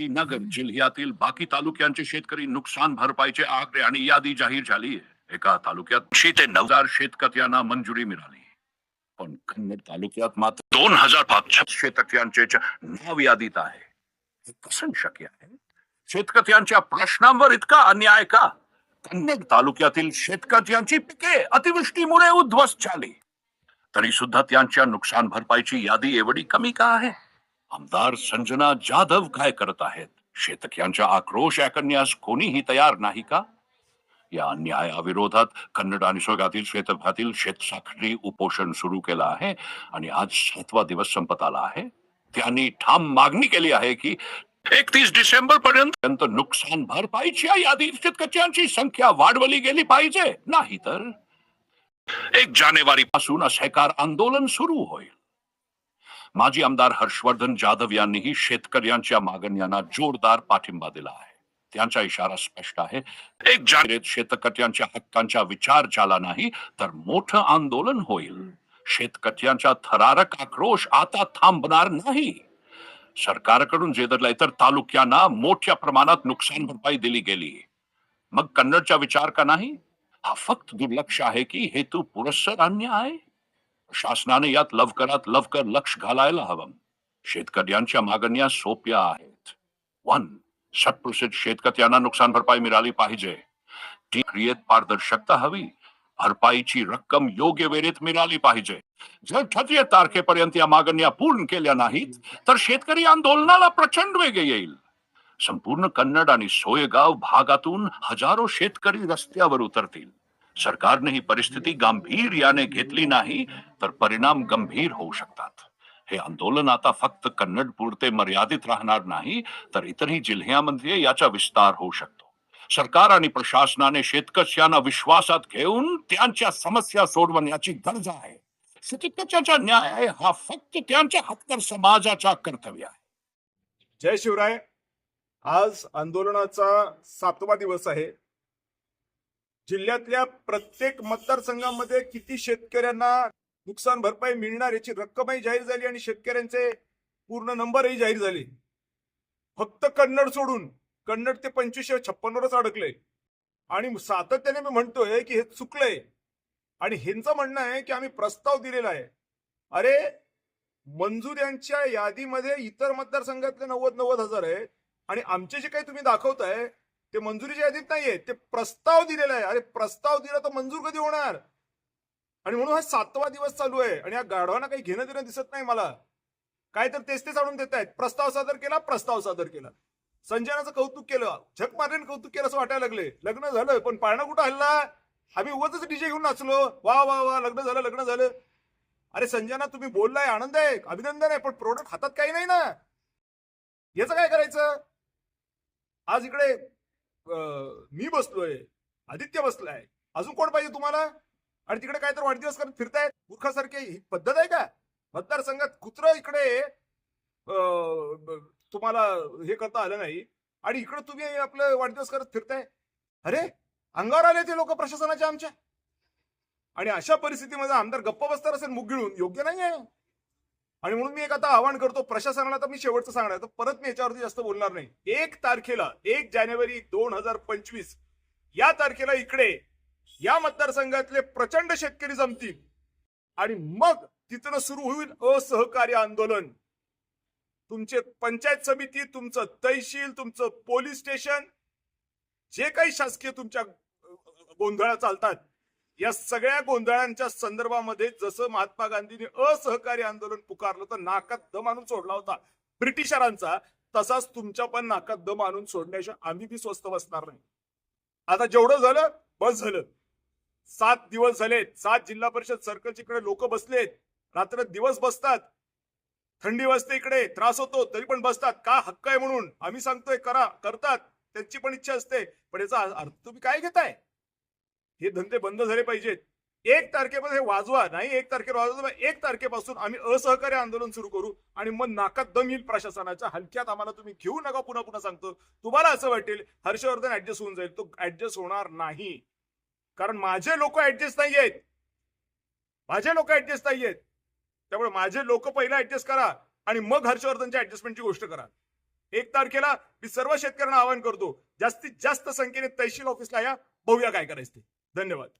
नगर जिल्ह्यातील बाकी तालुक्यांचे शेतकरी नुकसान भरपाईचे आकडे आणि यादी जाहीर झाली आहे. एका तालुक्यात ते नऊ हजार शेतकऱ्यांना मंजुरी मिळाली. पण कन्नड तालुक्यात मात्र दोन हजार पाचशे शेतकऱ्यांचे नाव यादीत आहे. हे कसं शक्य आहे? शेतकऱ्यांच्या प्रश्नांवर इतका अन्याय का? कन्नड तालुक्यातील शेतकऱ्यांची पिके अतिवृष्टीमुळे उद्ध्वस्त झाली. तरी सुद्धा त्यांच्या नुकसान भरपाईची यादी एवढी कमी का आहे? आमदार संजना जाधव काय करत आहेत? शेतकऱ्यांचा आक्रोश ऐकण्यास कोणीही तयार नाही का? या अन्यायाविरोधात कन्नड आणि स्वर्गातील शेतभातील शेतसाखळी उपोषण सुरू केलं आहे आणि आज सातवा दिवस संपत आला आहे. त्यांनी ठाम मागणी केली आहे की एकतीस डिसेंबर पर्यंत नुकसान भरपाईच्या यादीत शेतकऱ्यांची संख्या वाढवली गेली पाहिजे. नाही तर एक जानेवारी पासून असहकार आंदोलन सुरू होईल. माजी आमदार हर्षवर्धन जाधव यांनीही शेतकऱ्यांच्या मागण्यांना जोरदार पाठिंबा दिला आहे. त्यांचा इशारा स्पष्ट आहे. एक जानेवारीत शेतकऱ्यांच्या हक्कांचा विचार झाला नाही तर मोठं आंदोलन होईल. शेतकऱ्यांचा थरारक आक्रोश आता थांबणार नाही. सरकारकडून जे दरला इतर तालुक्यांना मोठ्या प्रमाणात नुकसान भरपाई दिली गेली. मग कन्नडचा विचार का नाही? हा फक्त दुर्लक्ष आहे की हेतू पुरस्सर अन्याय? शासनाने यात लवकरात लवकर लक्ष घालायला हवं. शेतकऱ्यांच्या मागण्या सोप्या आहेत. वन शतप्रसिद्ध शेतकऱ्यांना नुकसान भरपाई मिळाली पाहिजे. ती क्रियेत पारदर्शकता हवी. भरपाईची रक्कम योग्य वेळेत मिळाली पाहिजे. जर छत्रीय तारखेपर्यंत या मागण्या पूर्ण केल्या नाहीत तर शेतकरी आंदोलनाला प्रचंड वेग येईल. संपूर्ण कन्नड आणि सोयगाव भागातून हजारो शेतकरी रस्त्यावर उतरतील. सरकारने ही परिस्थिती गांभीर्याने घेतली नाही तर परिणाम गंभीर होऊ शकतात. हे आंदोलन आता फक्त कन्नड पुरते मर्यादित राहणार नाही तर इतरही जिल्ह्यामध्ये याचा विस्तार होऊ शकतो. सरकार आणि प्रशासनाने शेतकऱ्यांना विश्वासात घेऊन त्यांच्या समस्या सोडवण्याची गरज आहे. शेतकऱ्याचा न्याय हा फक्त त्यांच्या हक्कर समाजाचा कर्तव्य आहे. जय शिवराय. आज आंदोलनाचा सातवा दिवस आहे. जिल्ह्यातल्या प्रत्येक मतदारसंघामध्ये किती शेतकऱ्यांना नुकसान भरपाई मिळणार याची रक्कमही जाहीर झाली आणि शेतकऱ्यांचे पूर्ण नंबरही जाहीर झाले. फक्त कन्नड सोडून कन्नड ते पंचवीसशे छप्पनवरच अडकले. आणि सातत्याने मी म्हणतोय की हे चुकलंय. आणि ह्यांचं म्हणणं आहे की आम्ही प्रस्ताव दिलेला आहे. अरे मंजूर यांच्या यादीमध्ये इतर मतदारसंघातले नव्वद नव्वद हजार आहे. आणि आमचे जे काही तुम्ही दाखवताय ते मंजुरीच्या यादीत नाहीये. ते प्रस्ताव दिलेला आहे. अरे प्रस्ताव दिला तर मंजूर कधी होणार? आणि म्हणून हा सातवा दिवस चालू आहे. आणि या गाढवांना काही घेणं देणं दिसत नाही मला. काय तर तेच तेच आणून देत आहेत प्रस्ताव सादर केला प्रस्ताव सादर केला. संजनाचं कौतुक केलं. झक मारेन कौतुक केलं असं वाटायला लागले. लग्न झालं पण पाळणा कुठं हल्ला? आम्ही उगाच डीजे घेऊन नाचलो. वा वा वा लग्न झालं लग्न झालं. अरे संजना तुम्ही बोललाय आनंद आहे अभिनंदन आहे पण प्रोडक्ट हातात काही नाही ना. याचं काय करायचं? आज इकडे मी बसलोय. आदित्य बसलाय. अजून कोण पाहिजे तुम्हाला? आणि तिकडे काय तर वाढदिवस करत फिरतायत? मूर्खासारखे ही पद्धत आहे का? मतदारसंघात कुत्र इकडे अं, तुम्हाला हे करता आलं नाही. आणि इकडे तुम्ही आपलं वाढदिवस करत फिरताय. अरे अंगावर आले ते लोक प्रशासनाच्या आमच्या. आणि अशा परिस्थितीमध्ये आमदार गप्प बसणार असेल मुग गिळून योग्य नाही आहे आणि म्हणून मी एक आता आवाहन करतो प्रशासनाला तर मी शेवटचं सांगणार तर परत मी याच्यावरती जास्त बोलणार नाही. एक तारखेला एक जानेवारी दोन हजार पंचवीस या तारखेला इकडे या मतदारसंघातले प्रचंड शेतकरी जमतील. आणि मग तिथनं सुरू होईल असहकार्य आंदोलन. तुमचे पंचायत समिती तुमचं तहसील तुमचं पोलीस स्टेशन जे काही शासकीय तुमच्या गोंधळा चालतात या सगळ्या गोंधळांच्या संदर्भामध्ये जसं महात्मा गांधीने असहकारी आंदोलन पुकारलं तर नाकात दम आणून सोडला होता. ब्रिटिशरांचा तसाच तुमच्या पण नाकात दम आणून सोडण्याशिवाय आम्ही बी स्वस्त बसणार नाही. आता जेवढं झालं बस झालं. सात दिवस झालेत. सात जिल्हा परिषद सर्कलच्या इकडे लोक बसलेत. रात्र दिवस बसतात. थंडी वाजते इकडे त्रास होतो तरी पण बसतात. का हक्क आहे म्हणून? आम्ही सांगतोय करा करतात. त्यांची पण इच्छा असते. पण याचा अर्थ तुम्ही काय घेताय? हे धंदे बंद झाले पाहिजेत. एक तारखेपासून हे वाजवा नाही एक तारखेला वाजवा एक तारखेपासून आम्ही असहकार्य आंदोलन सुरू करू आणि मग नाकात दम येईल प्रशासनाच्या. हलक्यात आम्हाला तुम्ही घेऊ नका पुन्हा पुन्हा सांगतो. तुम्हाला असं वाटेल हर्षवर्धन ऍडजस्ट होऊन जाईल. तो ऍडजस्ट होणार नाही. कारण माझे लोक ऍडजस्ट नाही आहेत. माझे लोक ऍडजस्ट नाही आहेत. त्यामुळे माझे लोक पहिला ऍडजस्ट करा आणि मग हर्षवर्धनच्या ऍडजस्टमेंटची गोष्ट करा. एक तारखेला मी सर्व शेतकऱ्यांना आवाहन करतो जास्तीत जास्त संख्येने तहसील ऑफिसला या बघूया काय करायचं ते. धन्यवाद.